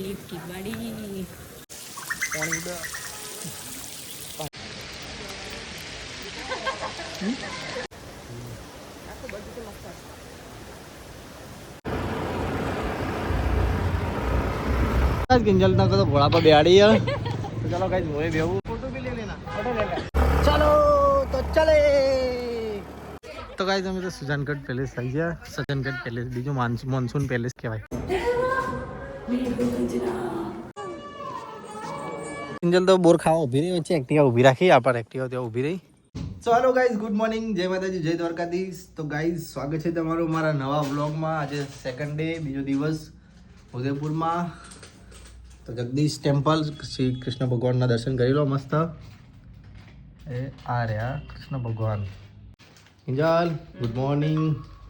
Leap કી બાડી પાણી ઉડા કિંજલ તો ઘોડા પર બેહાડી ચલો કઈ જોઈ બેવું તો ચલે. તો અમે તો સુજાનગઢ પેલેસ થઈ ગયા. સજનગઢ પેલેસ, બીજું મોન્સૂન પેલેસ કહેવાય. કિંજલ તો બોર ખાવા ઊભી રહી વચ્ચે એક્ટિવા ઊભી રાખી, આપણ એક્ટિવા ત્યાં ઊભી રહી. So hello guys good morning જય માતાજી, જય દ્વારકાધીશ. તો ગાઈઝ સ્વાગત છે તમારું મારા નવા વ્લોગમાં આજે સેકન્ડ ડે બીજો દિવસ ઉદયપુરમાં. તો જગદીશ ટેમ્પલ શ્રી કૃષ્ણ ભગવાનના દર્શન કરી લો મસ્ત. એ આ રહ્યા કૃષ્ણ ભગવાન. Kinjal good morning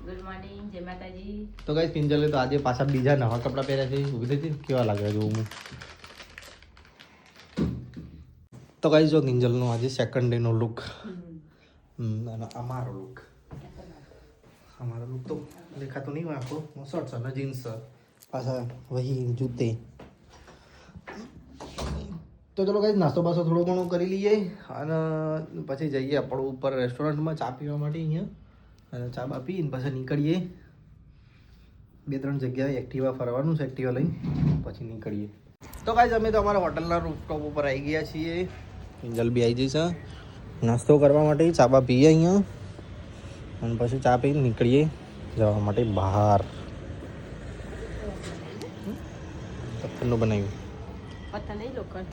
good morning જય માતાજી. તો ગાઈસ કિંજલે તો આજે પાછા બીજા નવા કપડાં પહેર્યા છે. થઈ કેવા લાગે છે હું તો ગાઈસ જો કિંજલનો આજે સેકન્ડ ડેનો લુક અને અમારો લુક અમારો લુક તો દેખાતો નહીં હોય આખો. શર્ટ અને જીન્સ પાછા વહી જૂતે. તો ચલો ગાઈઝ નાસ્તો બાસ્તો થોડો ઘણો કરી લઈએ. અને પછી જઈએ આપણું ઉપર રેસ્ટોરન્ટમાં ચા પીવા માટે અહીંયા. અને ચા બા પીને પછી નીકળીએ. બે ત્રણ જગ્યાએ એક્ટિવા ફરવાનું છે એક્ટિવા લઈ પછી નીકળીએ. તો કાંઈ અમે તો અમારા હોટલના રૂફટોપ ઉપર આવી ગયા છીએ. જલ્દી આવી જઈશ નાસ્તો કરવા માટે ચા બા પીએ અહીંયા. અને પછી ચા પીને નીકળીએ જવા માટે બહાર. પથ્થરનું બનાવ્યું. પતા નહીં લોખંડ.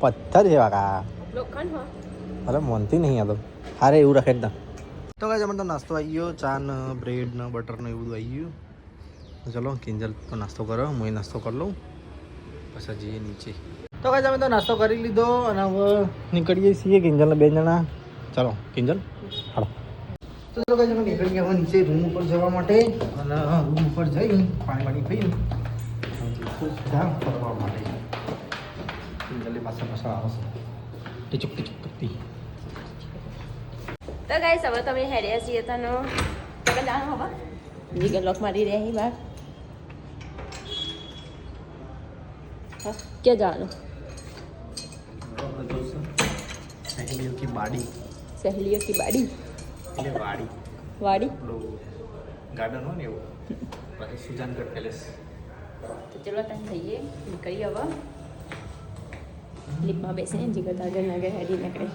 પથ્થર છે લોખંડ અરે મનથી નહીં આ તો. અરે એવું રાખે જ ના. તો કાંઈ અમે તો નાસ્તો આવી ગયો. ચા ને બ્રેડ ને બટર ને એવું બધું આવી ગયું. ચલો, કિંજલ તો નાસ્તો કરો હું નાસ્તો કરી લઉં. પછી જઈએ નીચે. તો કાંઈ અમે તો નાસ્તો કરી લીધો અને હવે નીકળીએ છીએ કિંજલને બે જણા. ચાલો, કિંજલ, હાલો. તો ચલો કાંઈ અમે નીકળી ગયા નીચે રૂમ ઉપર જવા માટે. અને રૂમ ઉપર જઈ પાણી પાણી પીને સીધા ફરવા માટે. કિંજલની પાસે પાછા આવશે ટીચુક ટીચુક કરતી તો ગાઈસ હવે તમે હેડ્યા છીએ તનો. જીગર લોક મારી રહી બાર હા, ક્યાં જવાનું? સહેલીઓ કી બાડી. સહેલીઓ કી બાડી. એટલે વાડી. વાડી? ગાર્ડન હોય ને એવું. પછી સુજાનગઢ પેલેસ તો ચલો ત્યાં જઈએ નીકળીએ હવે. લિફ્ટમાં બેસીને જીગર તાજર નગર હેડી નીકળે.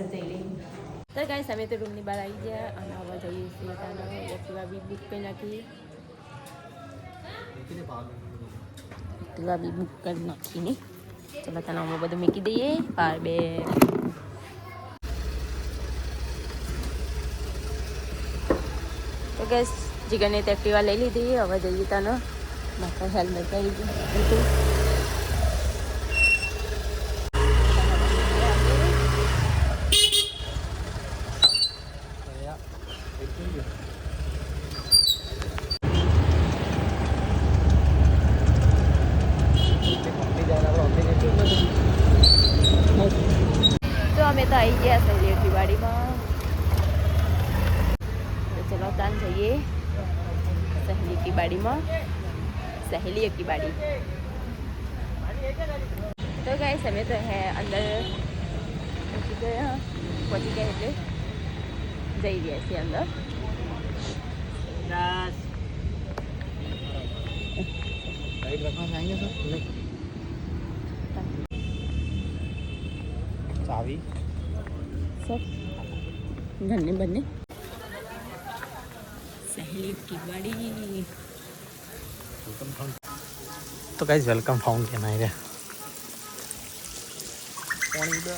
પાસે જઈ લઈ તો ગાઈસ અમે તો રૂમની બહાર આવી ગયા. અને હવે જઈએ છીએ ત્યાં એક્ટિવા બી બુક કરી નાખી એક્ટિવા બી બુક કરી નાખીને ચલો તને અમે બધું મૂકી દઈએ. પાર બે તો ગેસ જીગરને તો એક્ટિવા લઈ લીધી. હવે જઈએ તને માથા હેલ્મેટ પહેરી દીધું તો અમે તો આવી ગયા સહેલી દિવાળીમાં તો ચલો તાન જઈએ સહેલી કિબાડીમાં સહેલી કિબાડી તો ગાઈસ અમે તો હે અંદર પહોંચી ગયા પહોંચી ગયા એટલે જઈ રહ્યા છીએ અંદર ચાવી ઘરને બંને સહેલી કિવાડી તો ગાઈઝ વેલકમ આવી રહ્યા પાણી દે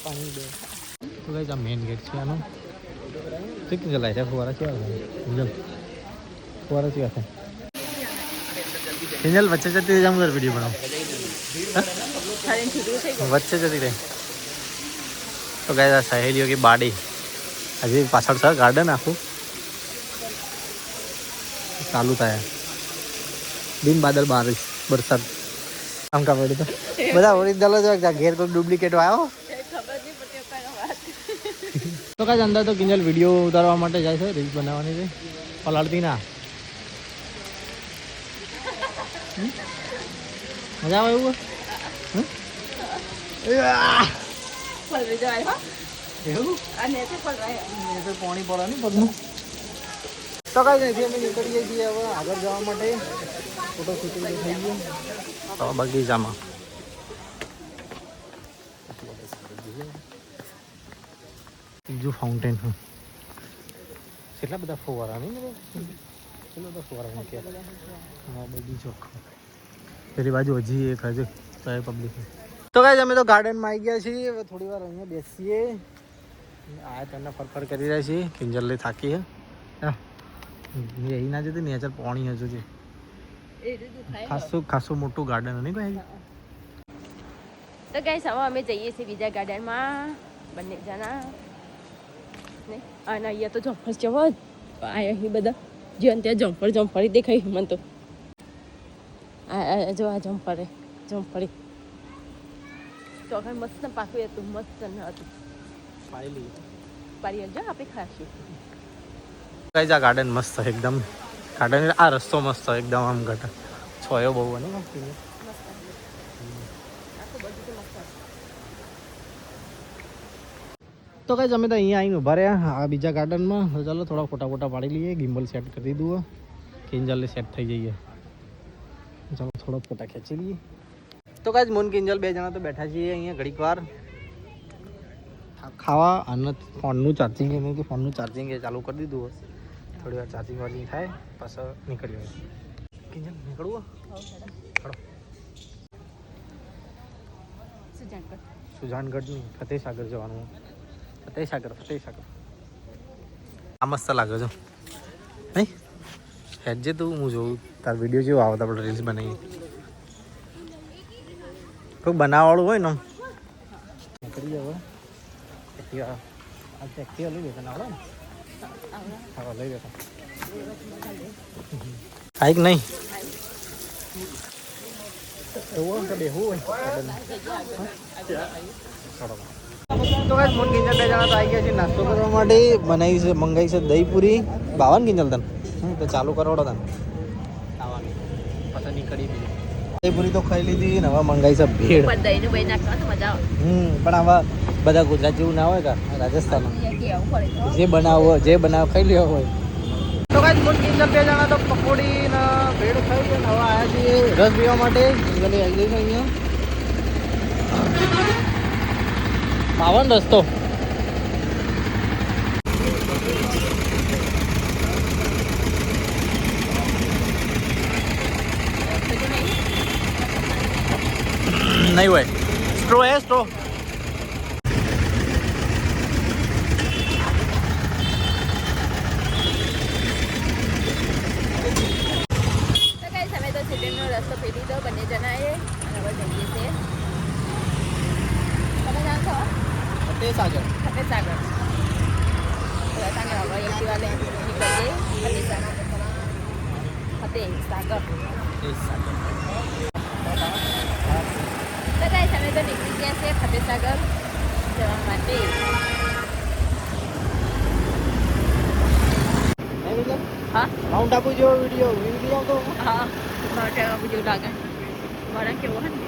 પાણી દે તો ગાઈઝ આ મેઇન ગેટ છે આનો. ઠીક છે ફુવારા છે જલ ફુવારા છે છે હિંજલ વચ્ચે જતી જામ કર વિડિયો બનાવ. વચ્ચે જતી રહે. તો ગાઈઝ આ સહેલીઓ કે બાડી. હજી પાછળ છે ગાર્ડન આખું. ચાલુ થાય. બિન બાદલ બારિશ વરસાદ આમ કાપડી પડ્યું તો. બધા ઓરિજિનલ જ ઘેર કોઈ ડુપ્લિકેટ આવ્યો તો કાંઈ અંદર તો કિંજલ વીડિયો ઉતારવા માટે જાય છે, રીલ્સ બનાવવાની છે. પલાળતી ના મજા આવે એવું? પાણી પડે ને અમે નીકળીએ છીએ આગળ જવા માટે. ફોટો શૂટિંગ થઈ ગયું. બગીચામાં. બીજું ફાઉન્ટેન હું કેટલા બધા ફુવારા નહીં બધા કેટલા બધા ફુવારા મૂક્યા હા બગીચો પેલી બાજુ હજી એક હજુ તો એ પબ્લિક તો કાંઈ અમે તો ગાર્ડનમાં આવી ગયા છીએ. હવે થોડી વાર અહીંયા બેસીએ. આ તમને ફર ફર કરી રહ્યા છીએ. કિંજલ લઈ થાકી હે. હા. એ ના જતી નેચર પાણી હજુ છે. ખાસું ખાસું મોટું ગાર્ડન નહીં ભાઈ? તો ગાઈસ હવે અમે જઈએ છીએ બીજા ગાર્ડનમાં બંને જણા. અને અહીંયા તો જમ્પર જવા અહીં બધા જ્યાં ત્યાં જમ્પર જમ્પરી દેખાય મને તો. આ જો આ જમ્પરે જમ્પરી ચોકડ મસ્ત પાકું હતું મસ્ત ન હતું. પારી જો આપણે ખાશું. કઈ જા ગાર્ડન મસ્ત એકદમ. ગાર્ડન આ રસ્તો મસ્ત એકદમ આમ ઘટ છોયો બહુ બધું મસ્ત તો કઈ અમે તો અહીંયા આવીને ઊભા રહ્યા. આ બીજા ગાર્ડનમાં. તો ચાલો થોડા ફોટા ફોટા પાડી લઈએ. ગિમ્બલ સેટ કરી દીધું. કિંજલને સેટ થઈ જઈએ ચાલો થોડા ફોટા ખેંચી લઈએ. તો કાંઈ મુન કિંજલ બે જણા તો બેઠા છીએ અહીંયા ઘડીક વાર. ખાવા અને ફોનનું ચાર્જિંગ એ કે ફોનનું ચાર્જિંગ એ ચાલુ કરી દીધું. હોય થોડી વાર ચાર્જિંગ વાર્જિંગ થાય પછી નીકળી હોય કિંજલ નીકળવું? ખડો સુજાનગઢ. નહીં ફતેહ સાગર જવાનું. ફતેહ સાગર ફતેહ કરો આ મસ્ત લાગે છે. નહીં? હેજે તું હું જોઉં. તાર વીડિયો જેવો આવતા આપણે રીલ્સ બનાવીએ. કોઈ બનાવવાળું હોય ને નીકળી જાવ એક્ટિવા આ એક્ટિવા લઈ લેતા આવડે ને? હા લઈ લેતા. કાંઈક નહીં. એવું હોય તો બેહવું હોય. તો ગાઈસ મોન કિંજલ બે જણા તો આવી ગયા છે નાસ્તો કરવા માટે. બનાવી છે મંગાવી છે દહીં પૂરી બાવન કિંજલ તન. તો ચાલુ કરોડો તન. ખાવાની. દહીં પૂરી તો ખાઈ લીધી ને હવે મંગાવી છે ભેળ. પણ દહીંનું બહી નાખવા મજા આવે. હમ પણ આવા બધા ગુજરાત જેવું ના હોય કા રાજસ્થાન જે બનાવો જે બનાવો ખાઈ લેવા હોય. તો કાંઈ મોન કિંજલ બે જણા તો પકોડી ને ભેળ ખાઈ અને હવે આવ્યા છીએ. રસ પીવા માટે. કિંજલે આવી ગઈ છે અહીંયા. પાવન રસ્તો નહીં હોય સ્ટ્રો હે સ્ટ્રો તો કઈ સમય તો સિટીનો રસ્તો પી લીધો બંને જણાએ અને હવે જઈએ છીએ તમે જાણ છો તે સાગર ફતેહ સાગર ફતેહ સાગર હવે એક્ટિવા લઈને નીકળીએ ફતેહ સાગર ફતેહ સાગર તે સાગર તો કઈ સમય તો નીકળી ગયા છે ફતેહ સાગર જવા માટે હા માઉન્ટ આબુ જેવો વીડિયો વીડિયો તો. હા માટે જેવું લાગે. મારા કેવો હે ને?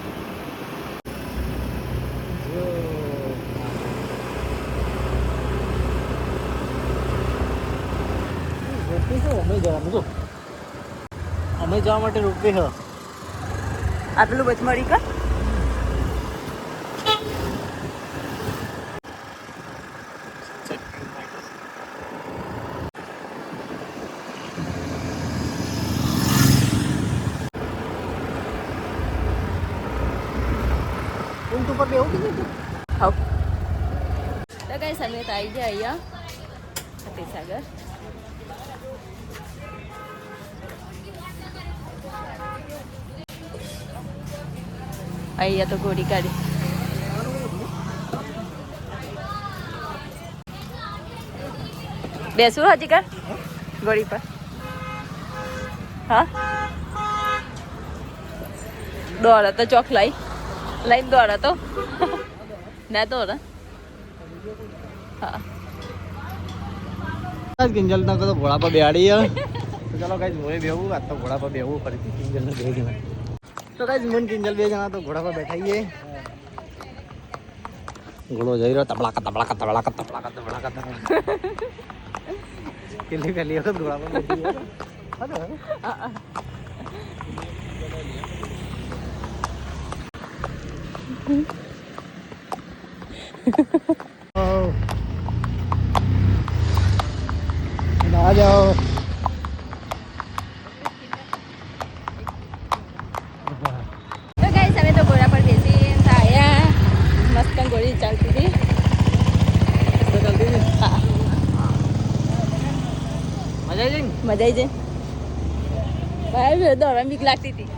રોપવી છે અમે જવાનું જો અમે જવા માટે રોપવી છે. આ પેલું બચમડી કા ઊંટ ઉપર બેવું કીધું તું હાવ તો કઈ સમય તો આવી જાય અહીંયા ફતેહ સાગર અહીંયા તો ઘોડી કાઢી બેસું હજી કા ઘોડી પર હા દોડે તો ચોક લઈ લઈને દોડે તો ના દોડે હા કિંજલ તો ઘોડા પર બેહાડી ચાલો કઈ મોએ બેવું આ તો ઘોડા પર બેવું ફરીથી કિંજલ ને બે જણા. તો કઈ મન કિંજલ બે જણા તો ઘોડા પર બેઠાઈએ. ઘોડો જઈ રહ્યો તબલાકા તબલાકા તબલાકા તબલાકા તબલાકા તબલાકા કેટલી પહેલી વખત ઘોડા પર બેઠી જાય બહાર ભીડ દોડવાની બીક લાગતી હતી.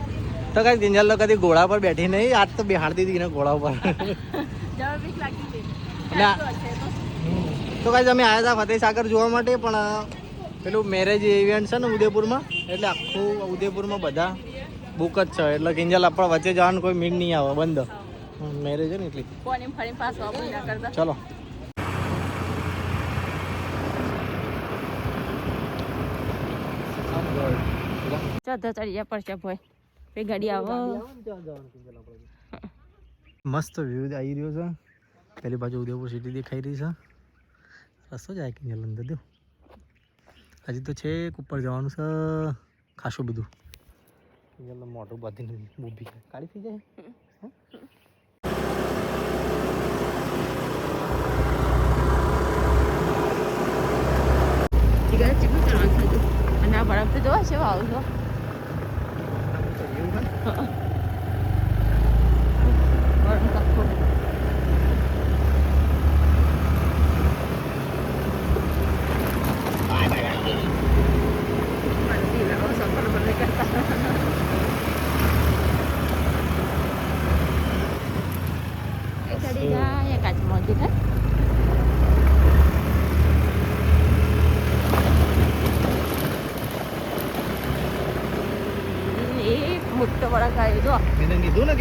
તો કઈ કિંજલ તો કદી ઘોડા પર બેઠી નહીં આજ તો બિહાડતી હતી ને ઘોડા હશે તો. કઈ અમે આવ્યા હતા ફતેહ સાગર જોવા માટે પણ પેલું મેરેજ ઇવેન્ટ છે ને ઉદયપુરમાં એટલે આખું ઉદયપુરમાં બધા બુક જ છે. એટલે કિંજલ આપણા વચ્ચે જવાનું કોઈ મીડ નહીં આવે બંધ. મેરેજ છે ને એટલે. ચલો. ચોથા ચડિયા પડશે ભાઈ પછી ગાડી આવો. મસ્ત વ્યૂ આવી રહ્યો છે. પેલી બાજુ ઉદયપુર સિટી દેખાઈ રહી છે. રસ્તો જાય કે અંદર દો. હજી તો છેક ઉપર જવાનું છે ખાસું બધું. ચાલો મોટું બધી નથી ઊભી કાળી થઈ જાય? થતું અને આ બરફ તો જોવા છે આવું છો. 嗯。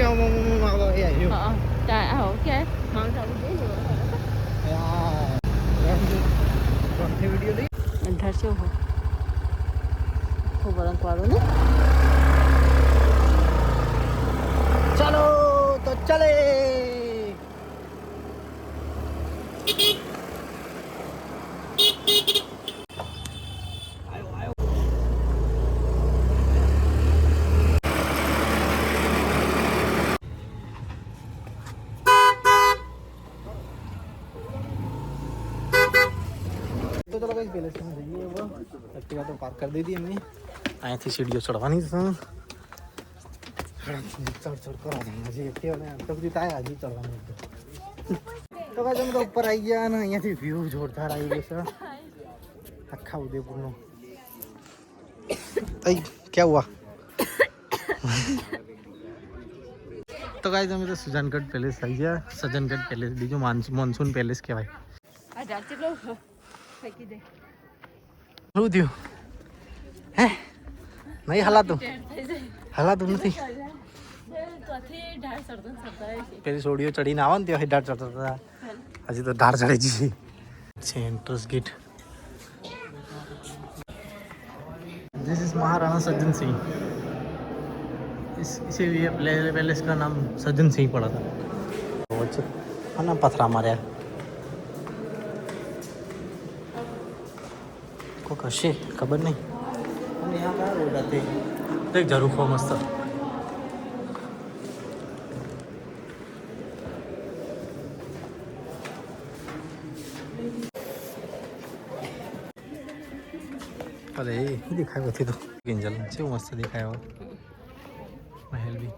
મેં કીધું ને કે આમ આમ આમ આમ આવે, એ આવ્યો હા ત્યાં આવો કે માઉન્ટ આબુ જઈ વીડિયો લઈ અંધાર છે હો ખૂબ વળાંક વાળો ને ચાલો તો ચલે તો ચલો કઈ પેલે से જઈએ હવે એક્ટિવા તો પાર્ક કરી દીધી એમની અહીંયાથી સીડીઓ ચડવાની છે ચડ ચડ કરવાની હજી એક્ટિવાને તો બધી તાય હજી ચડવાનું હતું તો કાંઈ તમે તો ઉપર આવી ગયા અને અહીંયાથી વ્યૂ જોરદાર આવી ગયો છે આખા ઉદયપુરનો તઈ ક્યાં હુઆ તો કાંઈ તમે તો સુજાનગઢ પેલેસ આવી ગયા સજનગઢ પેલેસ બીજું માનસૂન મોનસૂન પેલેસ કહેવાય આ ઝાડ કેટલો ફેંકી દે શું થયું હે નહીં હલાતું ટેર થઈ જાય હલાતું નથી ચોથી ઢાળ ચડતો ચડતા છે પેલી સોડીઓ ચડીને આવો ને ત્યાં ઢાળ ચડતા હતા હજી તો ઢાળ ચડી જઈ છે entrance gate this is Maharana Sajjan Singh इस इसीलिए प्ले- पैलेस का नाम सज्जन सिंह पड़ा था वो च- हाँ ना पथरा मार्या वो कशे? खबर नहीं? हम देख जा रुको मस्त। अरे ही दिखाई होती तो। गिंजल से मस्त दिखाया हुआ महल भी।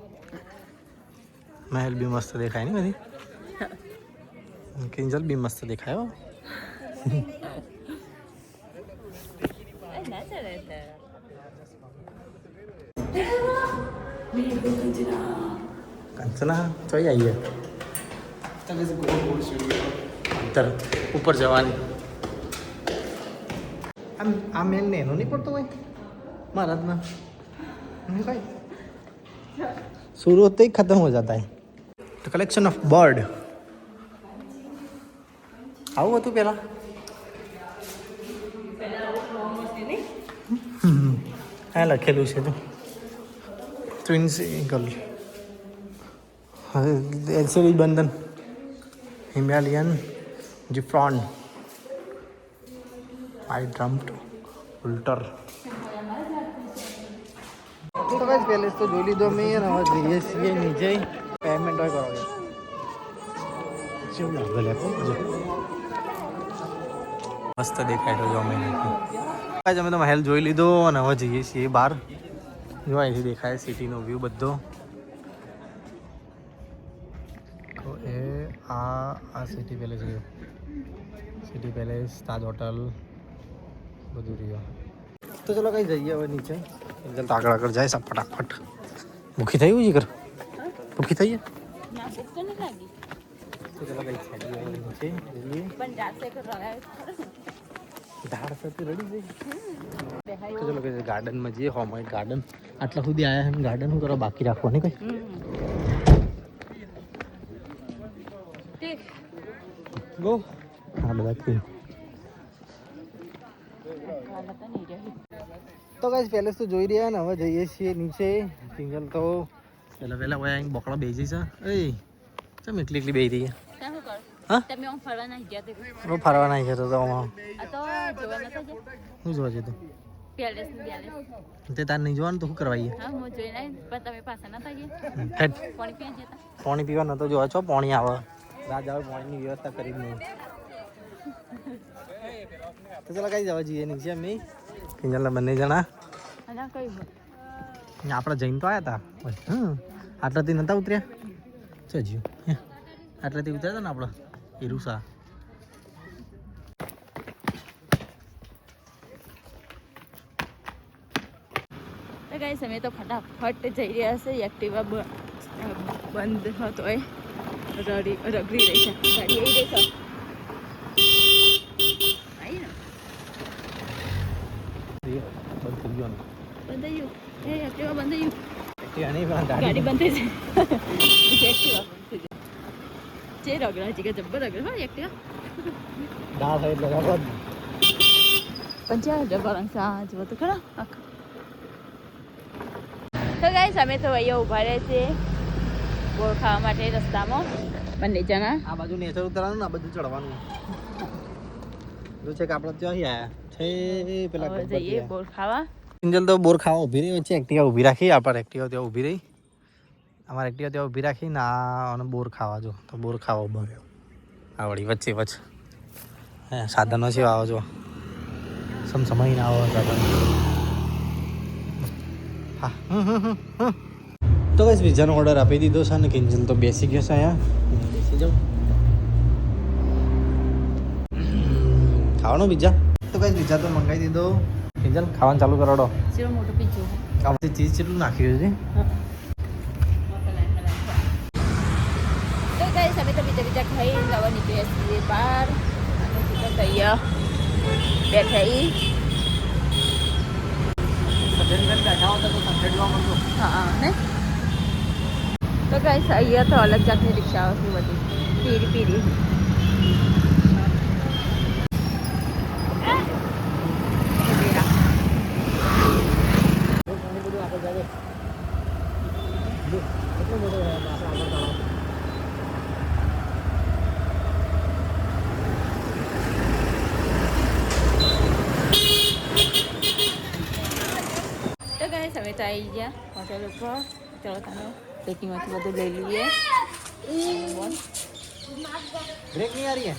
महल भी मस्त दिखाया नहीं मेरी गिंजल भी मस्त दिखाया हुआ કંચના ચોઈ આવીએ અંતર ઉપર જવાની આમ આ મેન ને એનો નહીં પડતો હોય મહારાજમાં नहीं भाई शुरू होते ही खत्म हो जाता है तो कलेक्शन ऑफ बर्ड આવું હતું પેલા હા લખેલું છે તો ટ્વિન્સ એંગલ એલસીડી બંધન હિમાલયન જીફ્રોન આઈ ડ્રમ્પ્ડ ઉલ્ટર તો તો જોઈ લીધો મેં અને હવે જઈએ છીએ નીચે પેમેન્ટ હોય મસ્ત દેખાય તો જો અમે. આજ અમે તો મહેલ જોઈ લીધો અને હવે જઈએ છીએ બહાર. જો અહીંથી દેખાય સિટીનો વ્યૂ બધો તો એ આ આ સિટી પેલેસ રહ્યો સિટી પેલેસ તાજ હોટલ બધું રહ્યું તો ચલો કઈ જઈએ હવે નીચે એકદમ તો આગળ આગળ જાય સબ ફટાફટ ભૂખી થઈ ગઈ કર ભૂખી થઈ ના ભૂખ તો નથી લાગી તો ચલો કઈ છે નીચે જઈએ પણ જાતે કરાવે ખરું ધાડ સાથે રડી જઈ દેખાય તો ચલો કઈ ગાર્ડનમાં જઈએ હોમ ગાર્ડન આટલા સુધી આવ્યા છે ગાર્ડન શું કરવા બાકી રાખવાની કઈ? ગો હા બધા તો કઈ પેલેસ તો જોઈ રહ્યા ને? હવે જઈએ છીએ નીચે. સિંગલ તો પહેલા પહેલા હોય અહીં બોકડા બેસી છે. એ ચમ એકલી એકલી બેસી રહી ત્યાં શું કરું? હા? તમે આમ ફરવા નહીં ગયા બહુ ફરવા નહીં તો તો જોવા જતો શું જોવા છે તું પેલેસની પેલેસ તે તાર નહીં જોવાનું તો શું કરવાઈએ હા હું પણ તમે પાછા નતા ગયા પાણી પીવા જતા પાણી પીવા નતો જોવા છો પાણી આવે. રાજા આવે પાણીની વ્યવસ્થા કરી દઉં. નહીં તો ચાલો કઈ જવા જઈએ નીચે અમે. કિંજલના બંને જણા. આપણે જઈને તો આવ્યા હતા આટલાથી નતા ઉતર્યા? ચજ્યું આટલાથી ઉતર્યા હતા ને આપણે? ઈરુસા ગાઈસ અમે તો ફટાફટ જઈ રહ્યા છે. એક્ટિવા બંધ હતો એ રડી રગડી રહી છે. ગાડી આવી રહી છે ગાડી બંધ થઈ જે રગડા છે કે જબ્બર રગડ. હોય એક્ટિવા. દાળ હોય એટલે રગડ. પણ જ્યાં જબર અંશ આ જુઓ તો ખરા. આખા. તો ગાઈસ અમે તો અહીંયા ઊભા રહે છે ગોળ ખાવા માટે રસ્તામાં. બંને જણા. આ બાજુ નેચર ઉતરવાનું ને આ બાજુ ચડવાનું. જો છે કે આપણે ત્યાં આયા. છે પેલા જઈએ. ગોળ ખાવા. કિંજલ તો બોર ખાવા ઊભી રહી વચ્ચે એક્ટિવા ઊભી રાખી આપણે એક્ટિવા ત્યાં ઊભી રહી. અમારે એક્ટિવા ત્યાં ઊભી રાખી ને આ અને બોર ખાવા જો. તો બોર ખાવા ઊભો રહ્યો. આવડી વચ્ચે વચ્ચે. સાધનો છે આવો જો. સમ સમય ના આવો સાધન. હા. તો બસ બીજાનો ઓર્ડર આપી દીધો છે ને કિંજલ તો બેસી ગયો છે અહીંયા. બેસી જાઉં ખાવાનો બીજા? તો કઈ બીજા તો મંગાવી દીધો. કિંજલ ખાવાનું ચાલુ કરાડો મોટો પીજો આમાંથી ચીઝ કેટલું નાખ્યું છે? તો ગાઈસ અમે તો બીજા બીજા ખાઈ નવા નીકળ્યા છીએ બહાર. અને તૈયાર. બેઠા હા ને? તો ગાઈસ અહીંયા તો અલગ જાતની રિક્ષાઓ હતી બધી. પીરી પીરી. ગયા હોટેલ ઉપર ચલો તમે પેટીમાંથી બધું લઈ લઈએ બોલ ब्रेक नहीं आ रही है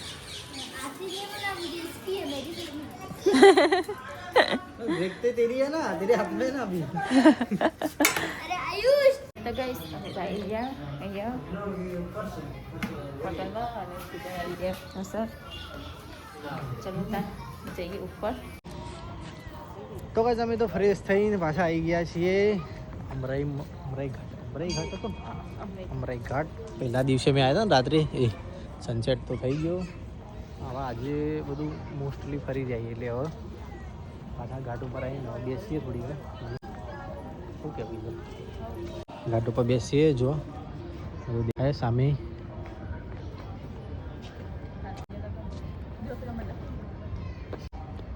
ब्रेक तो तेरी है ना तेरे हाथ में है ना अभी તો ગાઈસ અમે તો આવી ગયા અહીંયા હોટલમાં અને સીધા આવી ગયા સર ચલો ત્યાં જઈએ ઉપર તો કઈ અમે તો ફ્રેશ થઈને પાછા આવી ગયા છીએ અમરાઈ અમરાઈ ઘાટ. અમરાઈ ઘાટ હતો અમરાઈ ઘાટ. પહેલા દિવસે મેં આવ્યા હતા ને રાત્રે એ સનસેટ તો થઈ ગયો. હવે આજે બધું મોસ્ટલી ફરી જાય એટલે હવે પાછા ઘાટ ઉપર આવીને બેસીએ થોડી વાર. શું કહેવું છે? ઘાટ ઉપર બેસીએ જો. બધું દેખાય સામે.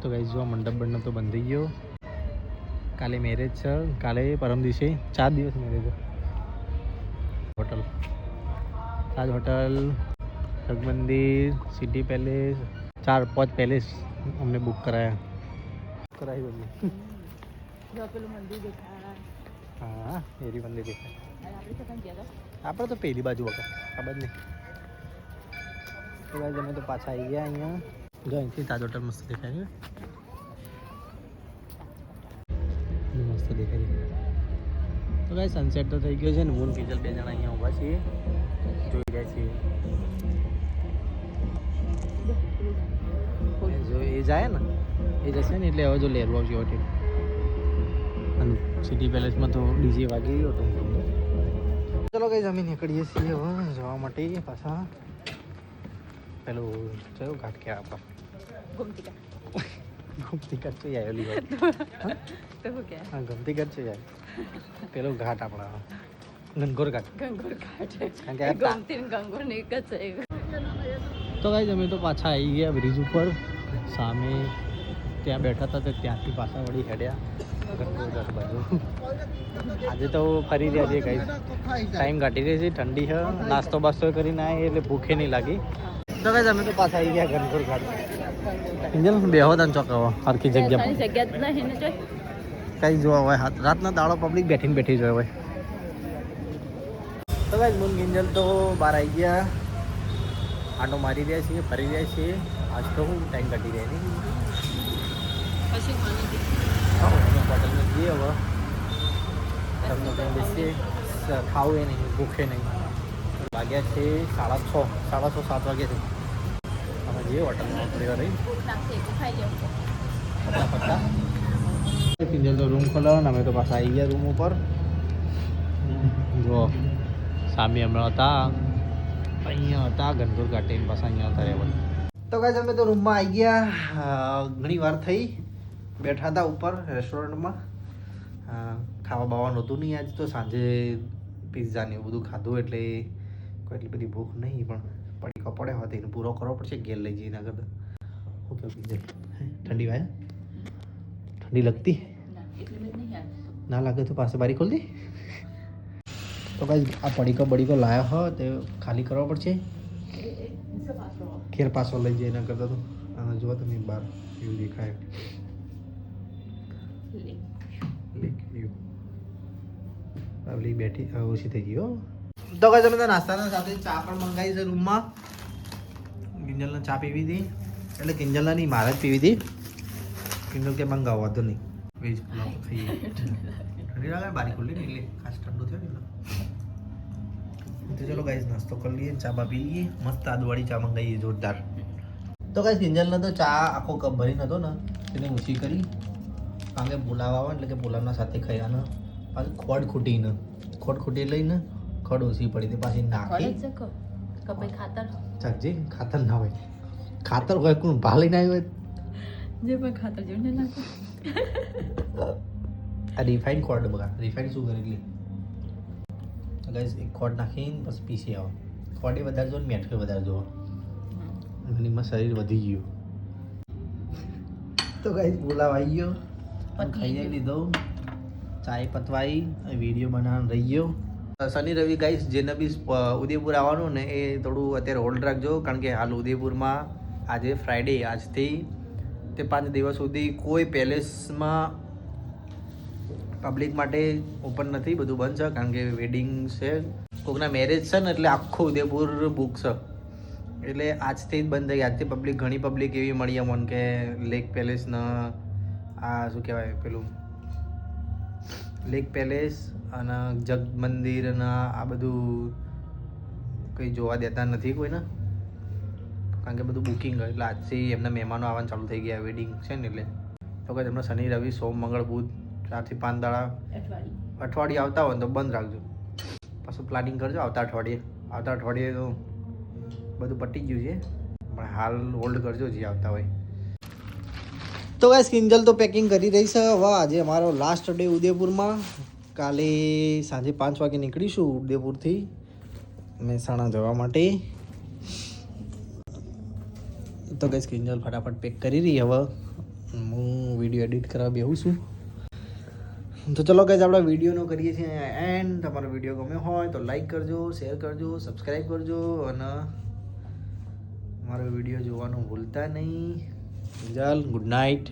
તો ગાઈ જો મંડપ બંડપ તો બંધ થઈ ગયો. કાલે મેરેજ છે. કાલે પરમ દિવસે ચાર દિવસ મેરેજ છે. Hotel Taj hotel Jagmandir city palace ચાર પાંચ પેલેસ અમને બુક કરાયા. કરાવી બધું હા એરી મંદિર દેખાય. આપણે તો પહેલી પેલી બાજુ વખત ખબર નહીં તો guys, અમે તો પાછા આવી ગયા અહીંયા. જો અહીંથી તાજ હોટલ મસ્ત દેખાય છે. મસ્ત દેખાય તો કાંઈ સનસેટ તો થઈ ગયો છે ને હું કિજલ બે જણા અહીંયા ઊભા છીએ. જોઈ રહ્યા છીએ. જો, એ જાય ને, એ જશે ને, એટલે હવે જો લેરવા આવશે હોટેલ અને સિટી પેલેસમાં તો ડીજે વાગી ગયો હતો. ચલો કઈ જમીન નીકળીએ છીએ હવે જવા માટે પાછા. પેલું કયો ઘાટ કે આપણા? ગમતી કા ગમતી કરતું જાય ઓલી તો શું કે? હા ગમતી કરતું જાય. પેલો ઘાટ આપણા ગંગોર ઘાટ. ગંગોર ઘાટ. કારણ કે ગમતી ગંગોર ને એક જ છે. તો ગાઈ અમે તો પાછા આવી ગયા બ્રિજ ઉપર. સામે ત્યાં બેઠા હતા તો ત્યાંથી પાછા વળી હેડ્યા. ઘાટ બાજુ. આજે તો ફરી રહ્યા છીએ કઈ ટાઈમ કાઢી રહી છે ઠંડી છે. નાસ્તો બાસ્તો કરીને આવી એટલે ભૂખે નહીં લાગી. તો ગાઈ અમે તો પાછા આવી ગયા ગંગોર ઘાટ ઇન્જલ બેહો તને ચોકાવો હરખી જગ્યા પર. જગ્યા જ કઈ જોવા હોય? રાતના દાડો પબ્લિક બેઠીને બેઠી જોવા હોય. તો ગાઈઝ મૂન ગિંજલ તો બહાર આવી ગયા. આંટો મારી રહ્યા છીએ ફરી રહ્યા છીએ. આજ તો હું ટાઈમ કાઢી રહ્યા નહીં. હોટલમાં જઈએ હવે. તમને કંઈ બેસીએ. ખાવું એ નહીં ભૂખે નહીં. વાગ્યા છે સાડા છ સાડા છ સાત વાગ્યા છે અમે તો રૂમ ખોલો અમે તો પાછા આવી ગયા રૂમ ઉપર જો સામે હમણાં હતા અહીંયા હતા ગણપુર ઘાટે પાછા અહીંયા હતા રહેવા તો કાંઈ અમે તો રૂમમાં આવી ગયા ઘણી વાર થઈ બેઠા હતા ઉપર રેસ્ટોરન્ટમાં ખાવા બાવાનું હતું નહીં આજ તો, સાંજે પિઝા ને એવું બધું ખાધું, એટલે કોઈ એટલી બધી ભૂખ નહીં, પણ પડીકો કપડે હોય તો એને પૂરો કરવો પડશે ઘેર લઈ જઈને આગળ. ઓકે ઓકે ઠંડી વાય? ઠંડી લગતી? ના લાગે તો પાસે બારી ખોલતી તો કઈ આ પડીકો બડીકો લાવ્યો હો તે ખાલી કરવો પડશે. ઘેર પાછો લઈ જાય એના કરતાં તો અને જુઓ તમે બહાર એવું દેખાય. લેક વ્યૂ બેઠી ઓછી થઈ ગઈ હો. તો કઈ તમે નાસ્તાના સાથે ચા પણ મંગાવી છે રૂમમાં. કિંજલને ચા પીવી હતી. એટલે કિંજલને નહીં, મારે જ પીવી હતી. કિંજલ કે મંગાવો વાંધો નહીં. વેજ પુલાવ ખાઈએ. ઠંડી લાગે બારી ખુલ્લી એટલે ખાસ ઠંડુ થયો ને તો ચલો ગાઈસ નાસ્તો કરી લઈએ ચા બા પી લઈએ. મસ્ત આદવાળી ચા મંગાવીએ જોરદાર. તો ગાઈસ કિંજલને તો ચા આખો કપ ભરી નતો ને તેને ઓછી કરી. કારણ કે પુલાવ આવે એટલે કે પુલાવના સાથે ખાયાને પાછું ખોડ ખૂટીને, ખોડ ખૂટી લઈને ખોડ ઓછી પડી તે પાછી નાખી. ખાતર? ચાકજી ખાતર ના હોય. ખાતર હોય કોણ ભાલે ના હોય? જે પણ ખાતર જોઈને નાખો. આ રિફાઇન ખોડ બગા રિફાઇન શું કરેલી ગાઈસ એક ખોડ નાખીને બસ પીસી આવો. ખોડે વધારે જો ને મેઠે વધારે જો અને એમાં શરીર વધી ગયું. તો ગાઈસ બોલાવ આવી ગયો. ખાઈ. લીધો. ચાય પતવાઈ. વીડિયો બનાવવાનો રહી ગયો. શનિ રવિ ગાઈસ જેને બી ઉદયપુર આવવાનું ને એ થોડું અત્યારે હોલ્ડ રાખજો. કારણ કે હાલ ઉદયપુરમાં આજે ફ્રાઈડે આજથી તે પાંચ દિવસ સુધી કોઈ પેલેસમાં પબ્લિક માટે ઓપન નથી, બધું બંધ છે. કારણ કે વેડિંગ છે. કોકના મેરેજ છે ને એટલે આખું ઉદયપુર બુક છે. એટલે આજથી જ બંધ થઈ આજથી પબ્લિક ઘણી પબ્લિક એવી મળી અમને કે લેક પેલેસના આ શું કહેવાય, પેલું લેક પેલેસ અને જગ મંદિર અને આ બધું કંઈ જોવા દેતા નથી કોઈને. કારણ કે બધું બુકિંગ એટલે આજથી એમના મહેમાનો આવવાનું ચાલુ થઈ ગયા. વેડિંગ છે ને એટલે. તો કે તમને શનિ રવિ સોમ મંગળ બુધ ચારથી પાંચ દાડા અઠવાડિયે આવતા હોય ને તો બંધ રાખજો. પાછું પ્લાનિંગ કરજો. આવતા અઠવાડિયે. આવતા અઠવાડિયે તો બધું પટી ગયું છે. પણ હાલ હોલ્ડ કરજો જે આવતા હોય. તો ગાઈસ કિંજલ તો પેકિંગ કરી રહી છે. હવે આજે અમારો લાસ્ટ ડે ઉદયપુરમાં. કાલે સાંજે પાંચ વાગે નીકળીશું ઉદયપુરથી. મહેસાણા જવા માટે. તો ગાઈસ કિંજલ ફટાફટ પેક કરી રહી. હવે હું વીડિયો એડિટ કરવા બેહું છું. તો ચલો ગાઈઝ આપણે વિડીયોનો કરીએ છીએ એન્ડ તમારો વીડિયો ગમ્યો હોય તો લાઈક કરજો શેર કરજો સબસ્ક્રાઈબ કરજો અને મારો વીડિયો જોવાનું ભૂલતા નહીં. કિંજલ ગુડ નાઇટ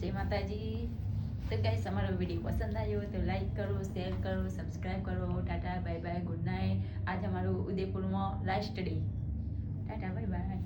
જય માતાજી. તો ગાઈસ અમારો વીડિયો પસંદ આવ્યો તો લાઈક કરો શેર કરો સબસ્ક્રાઈબ કરો. Tata bye bye good night આજ અમારું ઉદયપુરમાં last day tata bye bye